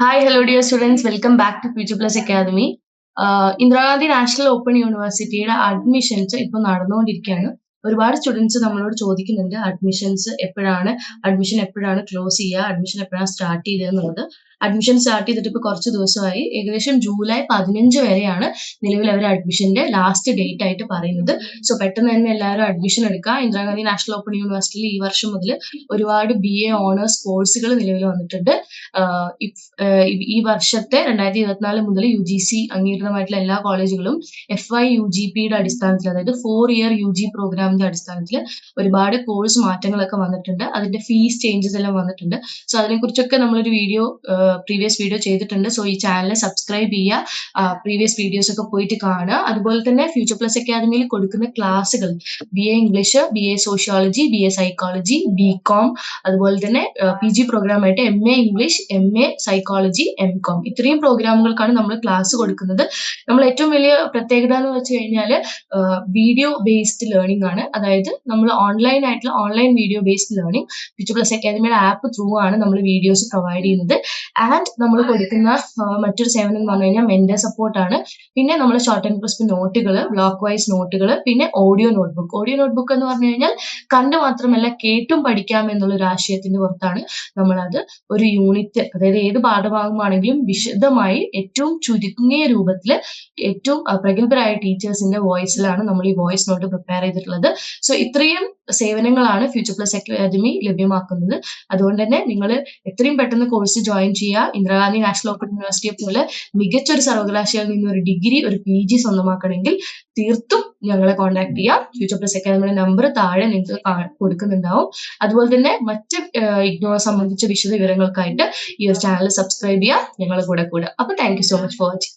Hi hello dear students welcome back to future plus academy Indira Gandhi national open യൂണിവേഴ്സിറ്റിയുടെ admissions ഇപ്പോൾ നടന്നുകൊണ്ടിരിക്കുകയാണ്. ഒരുപാട് students നമ്മളോട് ചോദിക്കുന്നുണ്ട് അഡ്മിഷൻസ് എപ്പോഴാണ് അഡ്മിഷൻ എപ്പോഴാണ് ക്ലോസ് ചെയ്യുക അഡ്മിഷൻ എപ്പോഴാണ് സ്റ്റാർട്ട് ചെയ്തത് എന്നുള്ളത്. അഡ്മിഷൻ സ്റ്റാർട്ട് ചെയ്തിട്ട് ഇപ്പോൾ കുറച്ച് ദിവസമായി. ഏകദേശം ജൂലൈ പതിനഞ്ച് വരെയാണ് നിലവിൽ അവർ അഡ്മിഷന്റെ ലാസ്റ്റ് ഡേറ്റ് ആയിട്ട് പറയുന്നത്. സോ പെട്ടെന്ന് തന്നെ എല്ലാവരും അഡ്മിഷൻ എടുക്കുക. ഇന്ദിരാഗാന്ധി നാഷണൽ ഓപ്പൺ യൂണിവേഴ്സിറ്റിയിൽ ഈ വർഷം മുതൽ ഒരുപാട് ബി എ ഓണേഴ്സ് കോഴ്സുകൾ നിലവിൽ വന്നിട്ടുണ്ട്. ഈ- വർഷത്തെ രണ്ടായിരത്തി ഇരുപത്തിനാല് മുതൽ യു ജി സി അംഗീകൃതമായിട്ടുള്ള എല്ലാ കോളേജുകളും എഫ് ഐ യു ജി പിയുടെ അടിസ്ഥാനത്തിൽ അതായത് ഫോർ ഇയർ യു ജി പ്രോഗ്രാമിന്റെ അടിസ്ഥാനത്തിൽ ഒരുപാട് കോഴ്സ് മാറ്റങ്ങളൊക്കെ വന്നിട്ടുണ്ട്. അതിന്റെ ഫീസ് ചേഞ്ചസ് എല്ലാം വന്നിട്ടുണ്ട്. സോ അതിനെക്കുറിച്ചൊക്കെ നമ്മളൊരു വീഡിയോ പ്രീവിയസ് വീഡിയോ ചെയ്തിട്ടുണ്ട്. സോ ഈ ചാനൽ സബ്സ്ക്രൈബ് ചെയ്യുക. പ്രീവിയസ് വീഡിയോസ് ഒക്കെ പോയിട്ട് കാണുക. അതുപോലെ തന്നെ ഫ്യൂച്ചർ പ്ലസ് അക്കാദമിയിൽ കൊടുക്കുന്ന ക്ലാസ്സുകൾ B A English B A sociology B A psychology B com അതുപോലെ തന്നെ P G പ്രോഗ്രാമായിട്ട് M A English M A psychology M com ഇത്രയും പ്രോഗ്രാമുകൾക്കാണ് നമ്മൾ ക്ലാസ് കൊടുക്കുന്നത്. നമ്മൾ ഏറ്റവും വലിയ പ്രത്യേകത എന്ന് വെച്ച് കഴിഞ്ഞാൽ വീഡിയോ ബേസ്ഡ് ലേണിംഗ് ആണ്. അതായത് നമ്മൾ ഓൺലൈൻ ആയിട്ടുള്ള online video based learning future plus അക്കാദമിയുടെ ആപ്പ് ത്രൂ ആണ് നമ്മൾ വീഡിയോസ് പ്രൊവൈഡ് ചെയ്യുന്നത്. ആൻഡ് നമ്മൾ കൊടുക്കുന്ന മറ്റൊരു സേവനം എന്ന് പറഞ്ഞു കഴിഞ്ഞാൽ മെന്റർ സപ്പോർട്ട് ആണ്. പിന്നെ നമ്മൾ ഷോർട്ട് ആൻഡ് ക്രിസ്പ് നോട്ടുകൾ ബ്ലോക്ക് വൈസ് നോട്ടുകൾ പിന്നെ ഓഡിയോ നോട്ട്ബുക്ക് ഓഡിയോ നോട്ട്ബുക്ക് എന്ന് പറഞ്ഞു കഴിഞ്ഞാൽ കണ്ട് മാത്രമല്ല കേട്ടും പഠിക്കാം എന്നുള്ള ഒരു ആശയത്തിന്റെ പുറത്താണ് നമ്മളത് ഒരു യൂണിറ്റ് അതായത് ഏത് പാഠഭാഗമാണെങ്കിലും വിശദമായി ഏറ്റവും ചുരുങ്ങിയ രൂപത്തിൽ ഏറ്റവും പ്രഗത്ഭരായ ടീച്ചേഴ്സിന്റെ വോയിസിലാണ് നമ്മൾ ഈ വോയിസ് നോട്ട് പ്രിപ്പയർ ചെയ്തിട്ടുള്ളത്. സോ ഇത്രയും സേവനങ്ങളാണ് ഫ്യൂച്ചർ പ്ലസ് അക്കാദമി ലഭ്യമാക്കുന്നത്. അതുകൊണ്ട് തന്നെ നിങ്ങൾ എത്രയും പെട്ടെന്ന് കോഴ്സ് ജോയിൻ ചെയ്യുക. ഇന്ദിരാഗാന്ധി നാഷണൽ ഓപ്പൺ യൂണിവേഴ്സിറ്റിയെ പോലെ മികച്ച ഒരു സർവകലാശാലയിൽ നിന്ന് ഒരു ഡിഗ്രി ഒരു പി ജി സ്വന്തമാക്കണമെങ്കിൽ തീർത്തും ഞങ്ങളെ കോൺടാക്ട് ചെയ്യാം ഫ്യൂച്ചർ പ്ലസ് അക്കാദമിയുടെ നമ്പർ താഴെ നിങ്ങൾക്ക് കൊടുക്കുന്നുണ്ടാവും. അതുപോലെ തന്നെ മറ്റ് ഇഗ്നോ സംബന്ധിച്ച വിശദ വിവരങ്ങൾക്കായിട്ട് ഈ ഒരു ചാനൽ സബ്സ്ക്രൈബ് ചെയ്യുക. ഞങ്ങളെ കൂടെ കൂടെ അപ്പൊ thank you so much for watching